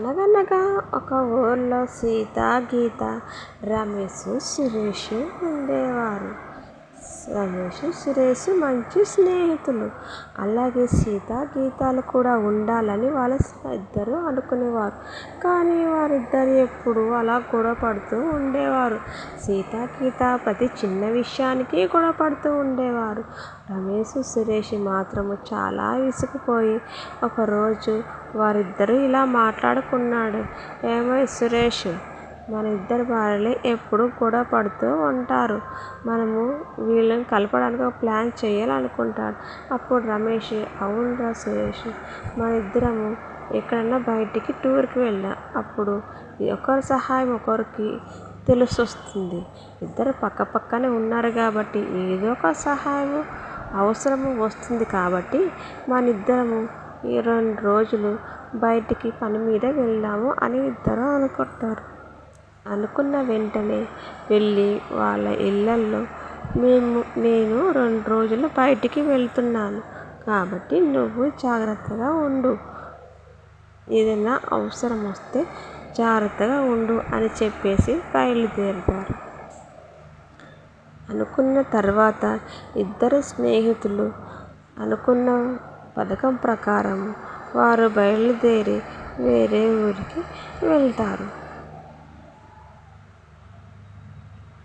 అనగనగా ఒక ఊర్లో సీత గీత రమేష్ సురేష్ ఉండేవారు. రమేష్ సురేష్ మంచి స్నేహితులు. అలాగే సీత గీతాలు కూడా ఉండాలని వాళ్ళ ఇద్దరు అనుకునేవారు. కానీ వారిద్దరు ఎప్పుడు అలా గొడవ పడుతూ ఉండేవారు. సీత గీత ప్రతి చిన్న విషయానికి గొడవ పడుతూ ఉండేవారు. రమేష్ సురేష్ మాత్రము చాలా విసిగిపోయి ఒకరోజు వారిద్దరూ ఇలా మాట్లాడుకున్నాడు. ఏమై సురేష్ మన ఇద్దరు భార్యలు ఎప్పుడు గొడవ పడుతూ ఉంటారు. మనము వీళ్ళని కలపడానికి ఒక ప్లాన్ చేయాలనుకుంటాడు అప్పుడు రమేష్ అవునురా సురేష్ మన ఇద్దరము ఎక్కడన్నా బయటికి టూర్కి వెళ్ళాం అప్పుడు ఒకరి సహాయం ఒకరికి తెలిసి వస్తుంది ఇద్దరు పక్క పక్కనే ఉన్నారు కాబట్టి ఏదో ఒక సహాయం అవసరము వస్తుంది కాబట్టి మన ఇద్దరము ఈ రెండు రోజులు బయటికి పని మీద వెళ్దాము అని ఇద్దరు అనుకుంటారు. అనుకున్న వెంటనే వెళ్ళి వాళ్ళ ఇళ్ళల్లో మేము నేను రెండు రోజులు బయటికి వెళ్తున్నాను. కాబట్టి నువ్వు జాగ్రత్తగా ఉండు. ఏదైనా అవసరం వస్తే జాగ్రత్తగా ఉండు అని చెప్పేసి బయలుదేరుతారు అనుకున్న తర్వాత ఇద్దరు స్నేహితులు అనుకున్న పథకం ప్రకారం వారు బయలుదేరి వేరే ఊరికి వెళ్తారు.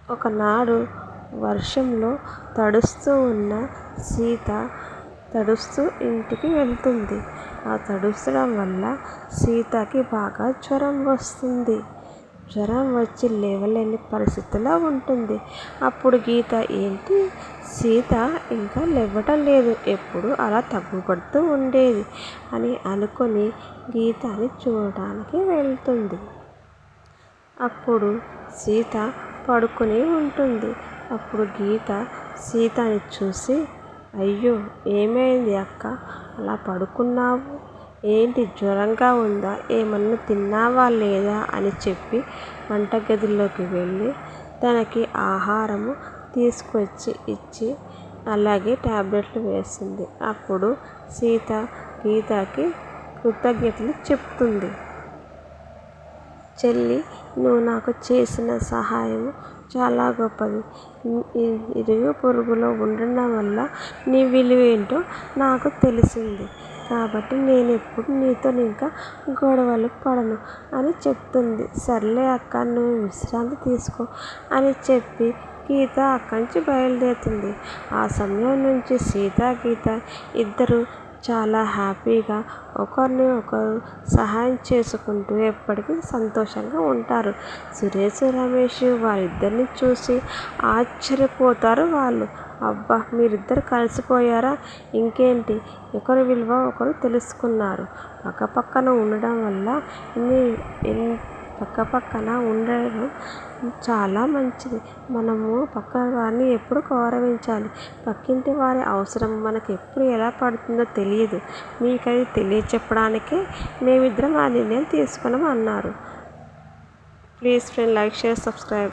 ఒకనాడు వర్షంలో తడుస్తూ ఉన్న సీత తడుస్తూ ఇంటికి వెళ్తుంది. ఆ తడుస్తడం వల్ల సీతకి బాగా జ్వరం వస్తుంది. జ్వరం వచ్చి లేవలేని పరిస్థితిలో ఉంటుంది. అప్పుడు గీత ఏంటి? సీత ఇంకా లేవటం లేదు. ఎప్పుడు అలా తగ్గుపడుతూ ఉండేది అని అనుకొని గీతని చూడడానికి వెళ్తుంది. అప్పుడు సీత పడుకుని ఉంటుంది. అప్పుడు గీత సీతని చూసి అయ్యో ఏమైంది అక్క? అలా పడుకున్నావు? ఏంటి జ్వరంగా ఉందా? ఏమన్నా తిన్నావా లేదా? అని చెప్పి వంటగదిలోకి వెళ్ళి తనకి ఆహారము తీసుకొచ్చి ఇచ్చి అలాగే ట్యాబ్లెట్లు వేస్తుంది అప్పుడు సీత గీతకి కృతజ్ఞతలు చెప్తుంది. చెల్లి నువ్వు నాకు చేసిన సహాయం చాలా గొప్పది. ఇరుగు పొరుగులో ఉండడం వల్ల నీ విలువ ఏంటో నాకు తెలిసింది. కాబట్టి నేను ఎప్పుడు నీతో ఇంకా గొడవలు పడను అని చెప్తుంది. సర్లే అక్క నువ్వు విశ్రాంతి తీసుకో అని చెప్పి గీత అక్కడి నుంచి బయలుదేరుతుంది. ఆ సమయం నుంచి సీత గీత ఇద్దరు చాలా హ్యాపీగా ఒకరిని ఒకరు సహాయం చేసుకుంటూ ఎప్పటికీ సంతోషంగా ఉంటారు. సురేష్ రమేష్ వారిద్దరిని చూసి ఆశ్చర్యపోతారు వాళ్ళు. అబ్బా మీరిద్దరు కలిసిపోయారా? ఇంకేంటి? ఒకరి విలువ ఒకరు తెలుసుకున్నారు. పక్కపక్కన ఉండడం వల్ల ఇన్ని పక్కపక్కన ఉండడం చాలా మంచిది. మనము పక్క వారిని ఎప్పుడు గౌరవించాలి? పక్కింటి వారి అవసరం మనకు ఎప్పుడు ఎలా పడుతుందో తెలియదు. మీకు అది తెలియచెప్పడానికే మేమిద్దరం ఆ నిర్ణయం తీసుకున్నాం అన్నారు please friend like share subscribe.